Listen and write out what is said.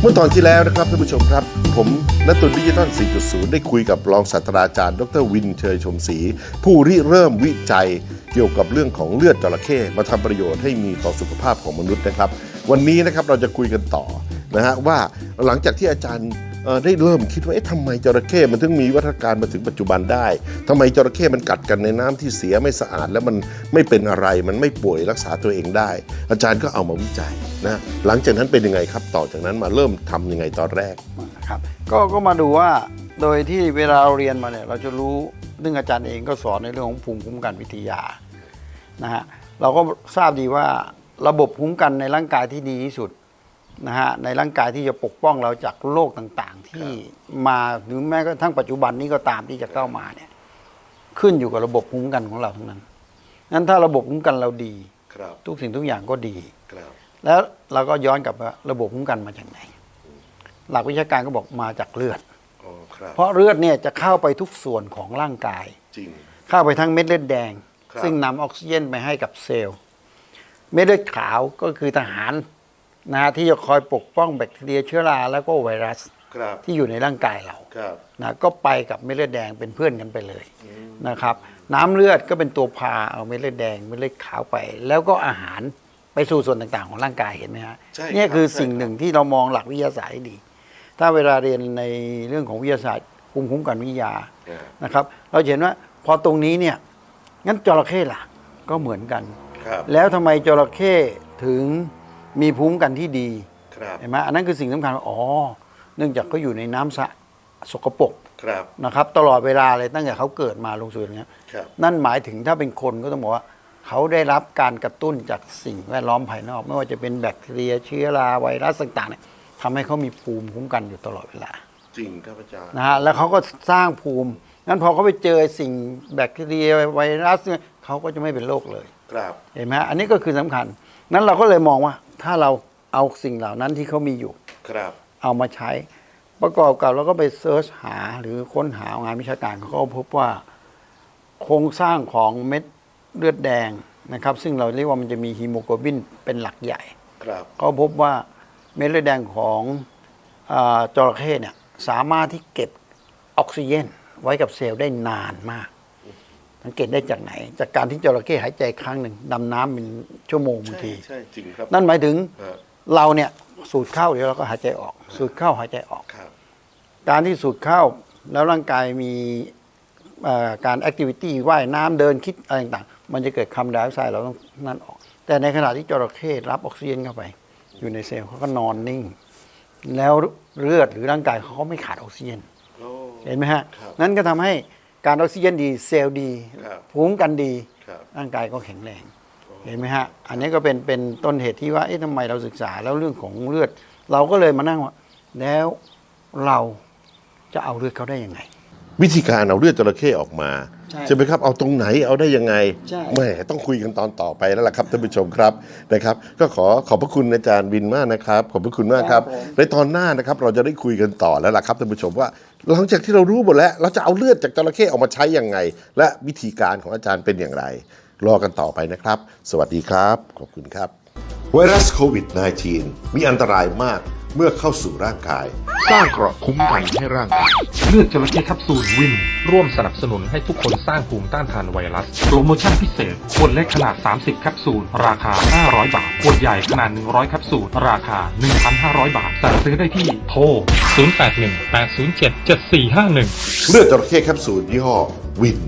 เมื่อตอนที่แล้วนะครับท่านผู้ชมครับ ผมนัตุนดิจิตอล4.0 ได้คุยกับรองศาสตราจารย์ ดรวินเชยชมศรีผู้ริเริ่มวิจัยเกี่ยวกับเรื่องของเลือดจระเข้มาทำประโยชน์ให้มีต่อสุขภาพของมนุษย์นะครับ วันนี้นะครับเราจะคุยกันต่อนะฮะว่าหลังจากที่อาจารย์ ได้เริ่มคิดว่าเอ๊ะทำไมจระเข้มันถึงมีวัฒการมาถึงปัจจุบันได้ทำไมจระเข้มันกัดกันในน้ำที่เสียไม่สะอาด แล้วมันไม่เป็นอะไรมันไม่ป่วยรักษาตัวเองได้ อาจารย์ก็เอามาวิจัยนะหลังจากนั้นเป็นยังไงครับต่อจากนั้นมาเริ่มทำยังไงตอนแรกครับก็ก็มาดูว่าโดยที่เวลาเราเรียนมาเนี่ยเราจะรู้เรื่องอาจารย์เองก็สอนในเรื่องของภูมิคุ้มกันวิทยานะฮะเราก็ทราบดีว่าระบบภูมิคุ้มกันในร่างกายที่ดีที่สุด นะฮะในร่างกายที่จะปกป้องเราจากโรคต่างๆ ที่มาหรือแม้กระทั่งปัจจุบันนี้ก็ตามที่จะเข้ามาเนี่ยขึ้นอยู่กับระบบภูมิคุ้มกันของเราทั้งนั้นนั้นถ้าระบบภูมิคุ้มกันเราดีครับทุกสิ่งทุกอย่างก็ดีครับแล้วเราก็ย้อนกลับว่าระบบภูมิคุ้มกันมาจากไหน หลักวิชาการก็บอกมาจากเลือดอ๋อครับเพราะเลือดเนี่ยจะเข้าไปทุกส่วนของร่างกายจริงเข้าไปทั้งเม็ดเลือดแดงครับซึ่งนำออกซิเจนไปให้กับเซลล์ เม็ดเลือดขาวก็คือทหาร นะฮะที่จะคอยปกป้องแบคทีเรียเชื้อราแล้วก็ไวรัสครับที่อยู่ในร่างกายเราครับนะก็ไปกับเม็ดเลือดแดงเป็นเพื่อนกันไปเลยนะครับ น้ำเลือดก็เป็นตัวพาเอาเม็ดเลือดแดงเม็ดเลือดขาวไป แล้วก็อาหารไปสู่ส่วนต่างๆ ของร่างกายเห็นไหมฮะใช่เนี่ยรับคือใช่สิ่งรับหนึ่งที่เรามองหลักวิทยาศาสตร์ให้ดี ถ้าเวลาเรียนในเรื่องของวิทยาศาสตร์ภูมิคุ้มกันวิทยา อ่า นะครับเราจะเห็นว่าพอตรงนี้เนี่ยงั้นจระเข้ล่ะก็เหมือนกัน ครับ แล้วทำไมจระเข้ถึง มีภูมิคุ้มกันที่ดีครับเห็นไหมอันนั้นคือสิ่งสำคัญว่าอ๋อ เนื่องจากเขาอยู่ในน้ำสะสกปรกครับ นะครับ ตลอดเวลาเลยตั้งแต่เขาเกิดมาลงสู่อย่างเงี้ยครับ นั่นหมายถึงถ้าเป็นคนก็ต้องบอกว่า เขาได้รับการกระตุ้นจากสิ่งแวดล้อมภายนอก ไม่ว่าจะเป็นแบคทีเรียเชื้อราไวรัสต่างๆเนี่ยทำให้เขามีภูมิคุ้มกันอยู่ตลอดเวลา จริงครับอาจารย์นะฮะแล้วเขาก็สร้างภูมิงั้นพอเขาไปเจอสิ่งแบคทีเรียไวรัสเนี่ยเขาก็จะไม่เป็นโรคเลย ครับ เห็นไหมฮะอันนี้ก็คือสำคัญ นั้นเราก็เลยมองว่า ถ้าเราเอาสิ่งเหล่านั้นที่เขามีอยู่ ครับ เอามาใช้ ประกอบกับเราก็ไปเซิร์ชหาหรือค้นหางานวิชาการเขาก็พบว่า โครงสร้างของเม็ดเลือดแดงนะครับ ซึ่งเราเรียกว่ามันจะมีฮีโมโกลบินเป็นหลักใหญ่ ครับ ก็พบว่าเม็ดเลือดแดงของอาจระเข้เนี่ยสามารถที่เก็บออกซิเจนไว้กับเซลล์ได้นานมาก สังเกตได้จากไหน จากการที่จระเข้หายใจครั้งหนึ่งดำน้ำเป็นชั่วโมงบางใช่ที ใช่จริงครับ นั่นหมายถึงฮะเราเนี่ยสูดเข้าเดี๋ยวเราก็หายใจออก สูดเข้าหายใจออก ครับการที่สูดเข้าแล้วร่างกายมีเอ่อการแอคทิวิตี้ว่ายน้ำเดินคิดอะไรต่างๆ มันจะเกิดคาร์บอนไดออกไซด์เราต้องนั่นออก แต่ในขณะที่จระเข้รับออกซิเจนเข้าไป อยู่ในเซลล์เขาก็นอนนิ่ง แล้วเลือดหรือร่างกายเขาก็ไม่ขาดออกซิเจน โอ้ เห็นไหมฮะ ครับ นั่นก็ทำให้ การออกซิเจนดี เซลล์ดี ครับภูมิคุ้มกันดี ครับร่างกายก็แข็งแรง เห็นไหมฮะ อันนี้ก็เป็นเป็นต้นเหตุที่ว่า เอ๊ะทำไมเราศึกษาแล้วเรื่องของเลือด เราก็เลยมานั่งว่า แล้วเราจะเอาเลือดเขาได้ยังไง วิธีการเอาเลือดจระเข้ออกมา ใช่ไหมครับเอาตรงไหนเอาได้ยังไงใช่ แหม่ต้องคุยกันตอนต่อไปแล้วล่ะครับท่านผู้ชมครับนะครับ ก็ขอขอบพระคุณอาจารย์วินมากนะครับขอบพระคุณมากครับ ครับผม ในตอนหน้านะครับเราจะได้คุยกันต่อแล้วล่ะครับท่านผู้ชมว่า หลังจากที่เรารู้หมดแล้ว เราจะเอาเลือดจากจระเข้ออกมาใช้ยังไง และวิธีการของอาจารย์เป็นอย่างไร รอกันต่อไปนะครับ สวัสดีครับ ขอบคุณครับ ไวรัสโควิด -19 มีอันตรายมากเมื่อเข้าสู่ร่างกาย สร้างเกราะคุ้มกันให้ร่างกายเลือดจระเข้แคปซูลวิน ร่วมสนับสนุนให้ทุกคนสร้างภูมิต้านทานไวรัส โปรโมชั่นพิเศษขวดเล็กขนาด 30 แคปซูล ราคา 500 บาทขวดใหญ่ขนาด 100 แคปซูล ราคา 1,500 บาท สั่งซื้อได้ที่โทร 0818077451 เลือดจระเข้แคปซูลยี่ห้อวิน